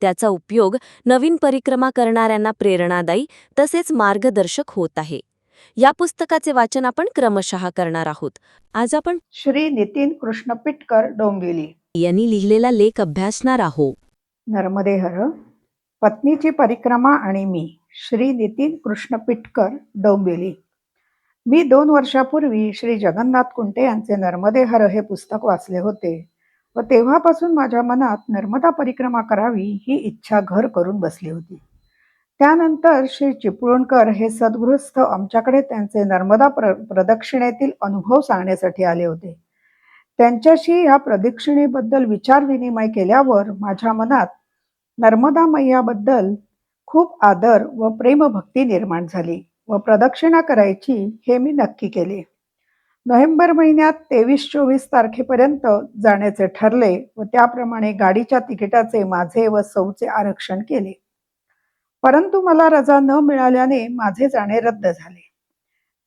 त्याचा उपयोग नवीन परिक्रमा करणाऱ्यांना प्रेरणादायी तसेच मार्गदर्शक होत आहे. या पुस्तकाचे वाचन आपण क्रमशः करणार आहोत. आज आपण श्री नितीन कृष्ण पिटकर डोंबिवली यांनी लिहिलेला लेख अभ्यासणार आहोत. नर्मदे हर पत्नीची परिक्रमा आणि मी श्री नितीन कृष्ण पिटकर डोंबिवली. मी दोन वर्षापूर्वी श्री जगन्नाथ कुंटे यांचे नर्मदे हर हे पुस्तक वाचले होते. व तेव्हापासून माझ्या मनात नर्मदा परिक्रमा करावी ही इच्छा घर करून बसली होती. त्यानंतर श्री चिपळूणकर हे सद्गृहस्थ आमच्याकडे त्यांचे नर्मदा प्र प्रदक्षिणेतील अनुभव सांगण्यासाठी आले होते. त्यांच्याशी या प्रदक्षिणेबद्दल विचारविनिमय केल्यावर माझ्या मनात नर्मदा मैयाबद्दल खूप आदर व प्रेमभक्ती निर्माण झाली व प्रदक्षिणा करायची हे मी नक्की केले. नोव्हेंबर महिन्यात तेवीस चोवीस तारखेपर्यंत जाण्याचे ठरले व त्याप्रमाणे गाडीच्या तिकिटाचे माझे व सौचे आरक्षण केले. परंतु मला रजा न मिळाल्याने माझे जाणे रद्द झाले.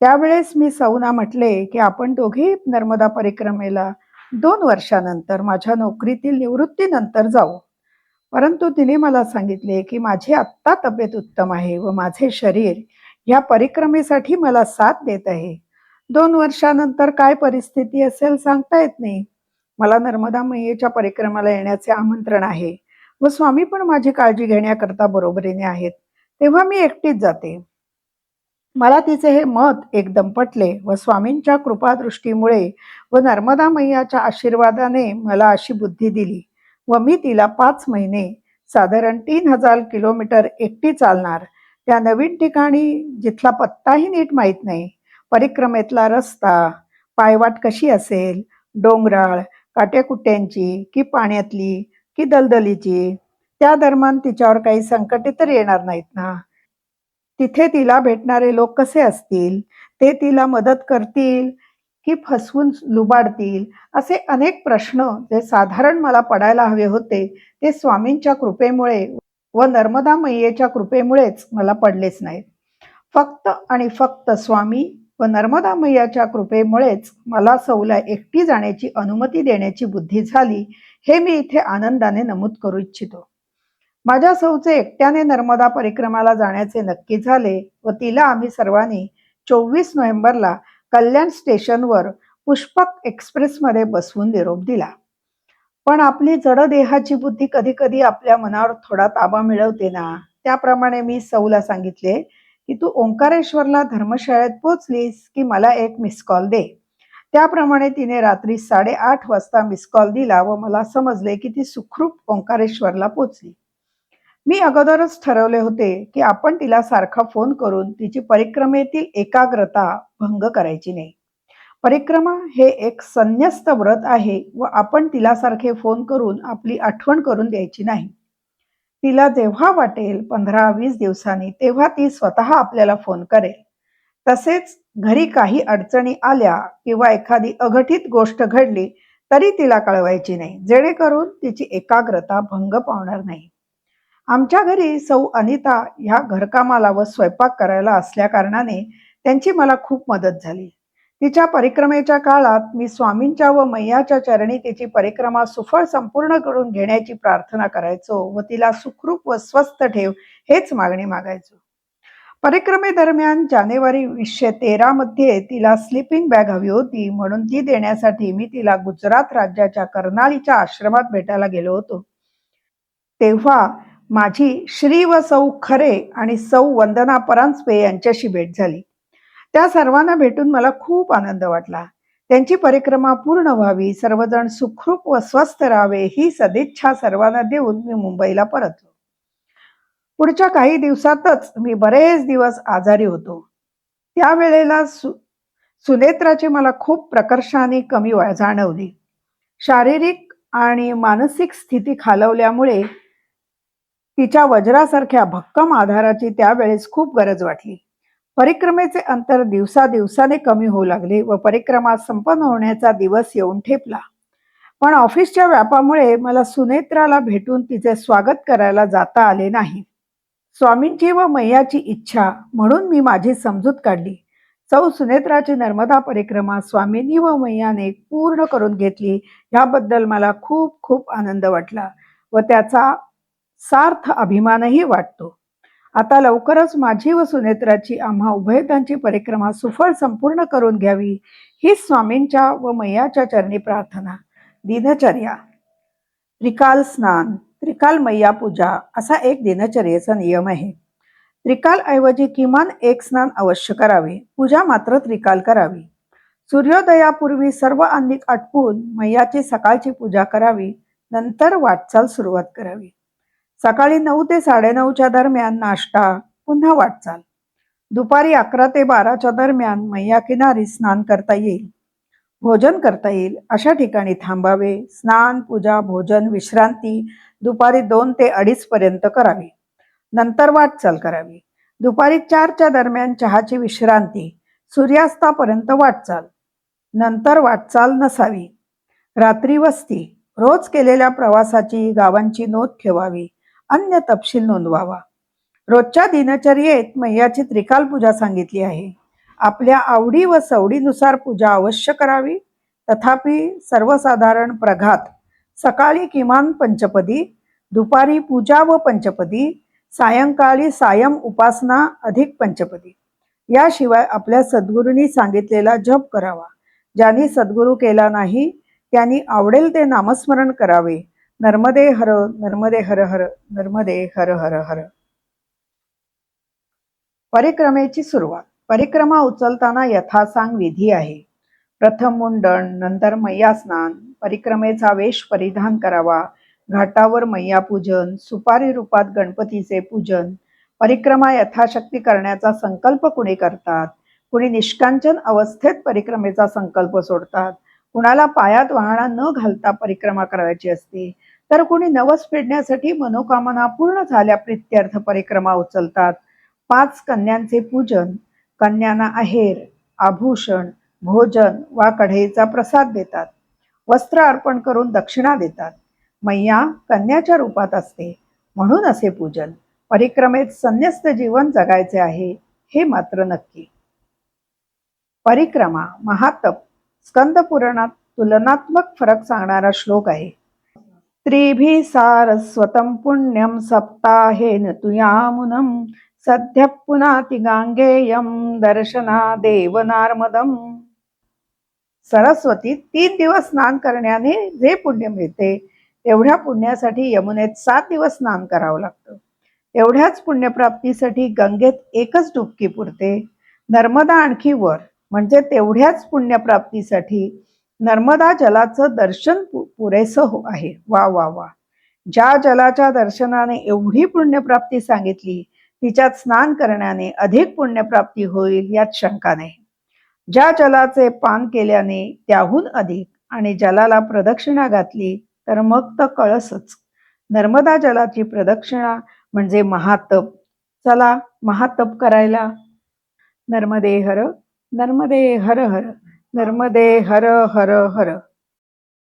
त्यावेळेस मी सौना म्हटले की आपण दोघे नर्मदा परिक्रमेला दोन वर्षानंतर माझ्या नोकरीतील निवृत्तीनंतर जाऊ. परंतु तिने मला सांगितले की माझी आत्ता तब्येत उत्तम आहे व माझे शरीर ह्या परिक्रमेसाठी मला साथ देत आहे. दोन वर्षानंतर काय परिस्थिती असेल सांगता येत नाही. मला नर्मदा मैयेच्या परिक्रमाला येण्याचे आमंत्रण आहे व स्वामी पण माझी काळजी घेण्याकरता बरोबरीने आहेत. तेव्हा मी एकटीच जाते. मला तिचे हे मत एकदम पटले व स्वामींच्या कृपादृष्टीमुळे व नर्मदा मैयाच्या आशीर्वादाने मला अशी बुद्धी दिली व मी तिला पाच महिने साधारण तीन हजार किलोमीटर एकटी चालणार. त्या नवीन ठिकाणी जिथला पत्ताही नीट माहीत नाही परिक्रमेतला रस्ता पायवाट कशी असेल? डोंगराळ काट्याकुट्यांची की पाण्यातली की दलदलीची? त्या दरम्यान तिच्यावर काही संकटे तर येणार नाहीत ना? तिथे तिला भेटणारे लोक कसे असतील? ते तिला मदत करतील की फसवून लुबाडतील? असे अनेक प्रश्न जे साधारण मला पडायला हवे होते ते स्वामींच्या कृपेमुळे व नर्मदा मैयेच्या कृपेमुळेच मला पडलेच नाहीत. फक्त आणि फक्त स्वामी व नर्मदा मैयाच्या कृपेमुळेच मला सौला एकटी जाण्याची अनुमती देण्याची बुद्धी झाली हे मी इथे आनंदाने नमूद करू इच्छितो. माझ्या सौचे एकट्याने नर्मदा परिक्रमाला जाण्याचे नक्की झाले व तिला आम्ही सर्वांनी चोवीस नोव्हेंबरला कल्याण स्टेशनवर पुष्पक एक्सप्रेसमध्ये बसवून निरोप दिला. पण आपली जडदेहाची बुद्धी कधी कधी आपल्या मनावर थोडा ताबा मिळवते ना? त्याप्रमाणे मी सौला सांगितले की तू ओंकारेश्वरला धर्मशाळेत पोचलीस की मला एक मिस कॉल दे. त्याप्रमाणे तिने रात्री साडेआठ वाजता मिस कॉल दिला व मला समजले की ती सुखरूप ओंकारेश्वरला पोचली मी अगोदरच ठरवले होते की आपण तिला सारखा फोन करून तिची परिक्रमेतील एकाग्रता भंग करायची नाही. परिक्रमा हे एक संन्यस्त व्रत आहे व आपण तिला सारखे फोन करून आपली आठवण करून द्यायची नाही. तिला जेव्हा वाटेल पंधरा वीस दिवसांनी तेव्हा ती स्वतः आपल्याला फोन करेल. तसेच घरी काही अडचणी आल्या किंवा एखादी अघटित गोष्ट घडली तरी तिला कळवायची नाही. जेणेकरून तिची एकाग्रता भंग पावणार नाही. आमच्या घरी सौ अनिता ह्या घरकामाला व स्वयंपाक करायला असल्या कारणाने त्यांची मला खूप मदत झाली. तिच्या परिक्रमेच्या काळात मी स्वामींच्या व मैयाच्या चरणी तिची परिक्रमा सुफळ संपूर्ण करून घेण्याची प्रार्थना करायचो व तिला सुखरूप व स्वस्थ ठेव हेच मागणी मागायचो. परिक्रमेदरम्यान जानेवारी वीसशे तेरा मध्ये तिला स्लिपिंग बॅग हवी होती म्हणून ती देण्यासाठी मी तिला गुजरात राज्याच्या कर्नाळीच्या आश्रमात भेटायला गेलो होतो. तेव्हा माझी श्री व सौ खरे आणि सौ वंदना परांजपे यांच्याशी भेट झाली. त्या सर्वांना भेटून मला खूप आनंद वाटला. त्यांची परिक्रमा पूर्ण व्हावी सर्वजण सुखरूप व स्वस्थ राहावे ही सदिच्छा सर्वांना देऊन मी मुंबईला परतलो. पुढच्या काही दिवसातच मी बरेच दिवस आजारी होतो. त्यावेळेला सु सुनेत्राची मला खूप प्रकर्षाने कमी जाणवली. शारीरिक आणि मानसिक स्थिती खालवल्यामुळे तिच्या वज्रासारख्या भक्कम आधाराची त्यावेळेस खूप गरज वाटली. परिक्रमेचे अंतर दिवसादिवसाने कमी होऊ लागले व परिक्रमा संपन्न होण्याचा दिवस येऊन ठेपला. पण ऑफिसच्या व्यापामुळे मला सुनेत्राला भेटून तिचे स्वागत करायला जाता आले नाही. स्वामींची व मैयाची इच्छा म्हणून मी माझी समजूत काढली. चौ सुनेत्राची नर्मदा परिक्रमा स्वामींनी व मैयाने पूर्ण करून घेतली ह्याबद्दल मला खूप खूप आनंद वाटला व त्याचा सार्थ अभिमानही वाटतो. आता लवकरच माझी व सुनेत्राची आम्हा उभयतांची परिक्रमा सुफळ संपूर्ण करून घ्यावी. ही स्वामींच्या व मैयाच्या चरणी प्रार्थना. दिनचर्या. त्रिकाल स्नान त्रिकाल मैया पूजा असा एक दिनचर्येचा नियम आहे. त्रिकालऐवजी किमान एक स्नान अवश्य करावे. पूजा मात्र त्रिकाल करावी. सूर्योदयापूर्वी सर्व अन्निक आटपून मैयाची सकाळची पूजा करावी. नंतर वाटचाल सुरुवात करावी. सकाळी नऊ ते साडेनऊच्या दरम्यान नाश्ता पुन्हा वाटचाल. दुपारी अकरा ते बाराच्या दरम्यान मैया किनारी स्नान करता येईल. भोजन करता येईल. अशा ठिकाणी थांबावे. स्नान पूजा भोजन विश्रांती दुपारी दोन ते अडीच पर्यंत करावी. नंतर वाटचाल करावी. दुपारी चारच्या दरम्यान चहाची विश्रांती. सूर्यास्तापर्यंत वाटचाल. नंतर वाटचाल नसावी. रात्री वस्ती. रोज केलेल्या प्रवासाची गावांची नोंद ठेवावी. अन्य तपशील नोंदवावा. रोजच्या दिनचर्येत मैयाची त्रिकाल पूजा सांगितली आहे. आपल्या आवडी व सवडीनुसार पूजा अवश्य करावी. तथापि सर्वसाधारण प्रघात सकाळी किमान पंचपदी दुपारी पूजा व पंचपदी सायंकाळी सायम उपासना अधिक पंचपदी. याशिवाय आपल्या सद्गुरूंनी सांगितलेला जप करावा. ज्यांनी सद्गुरू केला नाही त्यांनी आवडेल ते नामस्मरण करावे. नर्मदे हर नर्मदे हर हर नर्मदे हर हर हर. परिक्रमेची सुरुवात. परिक्रमा उचलताना यथासांग विधी आहे. प्रथम मुंडण नंतर मैया स्नान. परिक्रमेचा वेश परिधान करावा. घाटावर मैया पूजन. सुपारी रूपात गणपतीचे पूजन. परिक्रमा यथाशक्ती करण्याचा संकल्प कुणी करतात? कुणी निष्कांचन अवस्थेत परिक्रमेचा संकल्प सोडतात. कुणाला पायात वाहना न घालता परिक्रमा करायची असते. तर कोणी नवस फेडण्यासाठी मनोकामना पूर्ण झाल्या प्रित्यर्थ परिक्रमा उचलतात. पाच कन्यांचे पूजन कन्यांना आहेर आभूषण भोजन वा कढईचा प्रसाद देतात. वस्त्र अर्पण करून दक्षिणा देतात. मैया कन्याच्या रूपात असते म्हणून असे पूजन. परिक्रमेत संन्यस्त जीवन जगायचे आहे हे मात्र नक्की. परिक्रमा महातप. स्कंद पुराणात तुलनात्मक फरक सांगणारा श्लोक आहे. त्रिभिः सारस्वतं पुण्यं सप्ताहेन तुयामुनं सद्य पुनाति गांगेयं दर्शना देवनार्मदम सरस्वती तीन दिवस स्नान करण्याने जे पुण्य मिळते तेवढ्या पुण्यासाठी यमुनेत सात दिवस स्नान करावं लागतं. एवढ्याच पुण्यप्राप्तीसाठी गंगेत एकच डुबकी पुरते. नर्मदा आणखी वर म्हणजे तेवढ्याच पुण्यप्राप्तीसाठी नर्मदा जलाचं दर्शन पुरेसं हो आहे. वा वा वा. ज्या जलाच्या दर्शनाने एवढी पुण्यप्राप्ती सांगितली तिच्यात स्नान करण्याने अधिक पुण्यप्राप्ती होईल यात शंका नाही. ज्या जलाचे पान केल्याने त्याहून अधिक आणि जलाला प्रदक्षिणा घातली तर मग तर कळसच. नर्मदा जलाची प्रदक्षिणा म्हणजे महातप. चला महातप करायला. नर्मदे हर नर्मदे हर हर. नर्मदे हर हर हर.